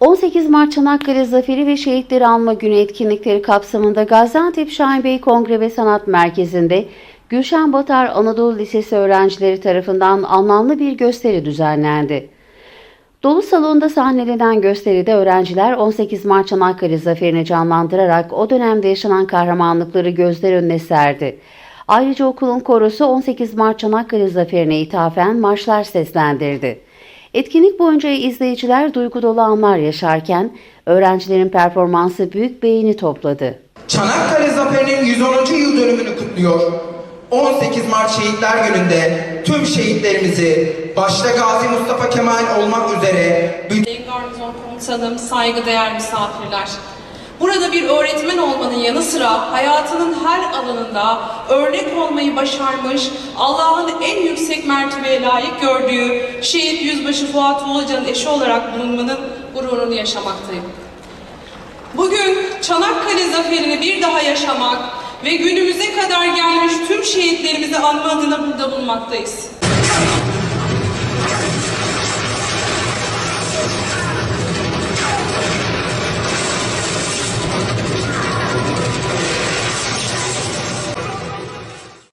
Mart Çanakkale Zaferi ve Şehitleri Anma Günü etkinlikleri kapsamında Gaziantep Şahin Bey Kongre ve Sanat Merkezi'nde Gülşen Batar Anadolu Lisesi öğrencileri tarafından anlamlı bir gösteri düzenlendi. Dolu salonda sahnelenen gösteride öğrenciler 18 Mart Çanakkale Zaferi'ni canlandırarak o dönemde yaşanan kahramanlıkları gözler önüne serdi. Ayrıca okulun korosu 18 Mart Çanakkale Zaferi'ne ithafen marşlar seslendirdi. Etkinlik boyunca izleyiciler duygu dolu anlar yaşarken öğrencilerin performansı büyük beğeni topladı. Çanakkale Zaferi'nin 110. yıl dönümünü kutluyor. 18 Mart Şehitler Günü'nde tüm şehitlerimizi başta Gazi Mustafa Kemal olmak üzere bütün Garnizon Komutanım, saygıdeğer misafirler. Burada bir öğretmen olmanın yanı sıra hayatının her alanında örnek olmayı başarmış, Allah'ın en yüksek mertebeye layık gördüğü şehit yüzbaşı Fuat Tuğlacan'ın eşi olarak bulunmanın gururunu yaşamaktayım. Bugün Çanakkale zaferini bir daha yaşamak ve günümüze kadar gelmiş tüm şehitlerimizi anma adına burada bulunmaktayız.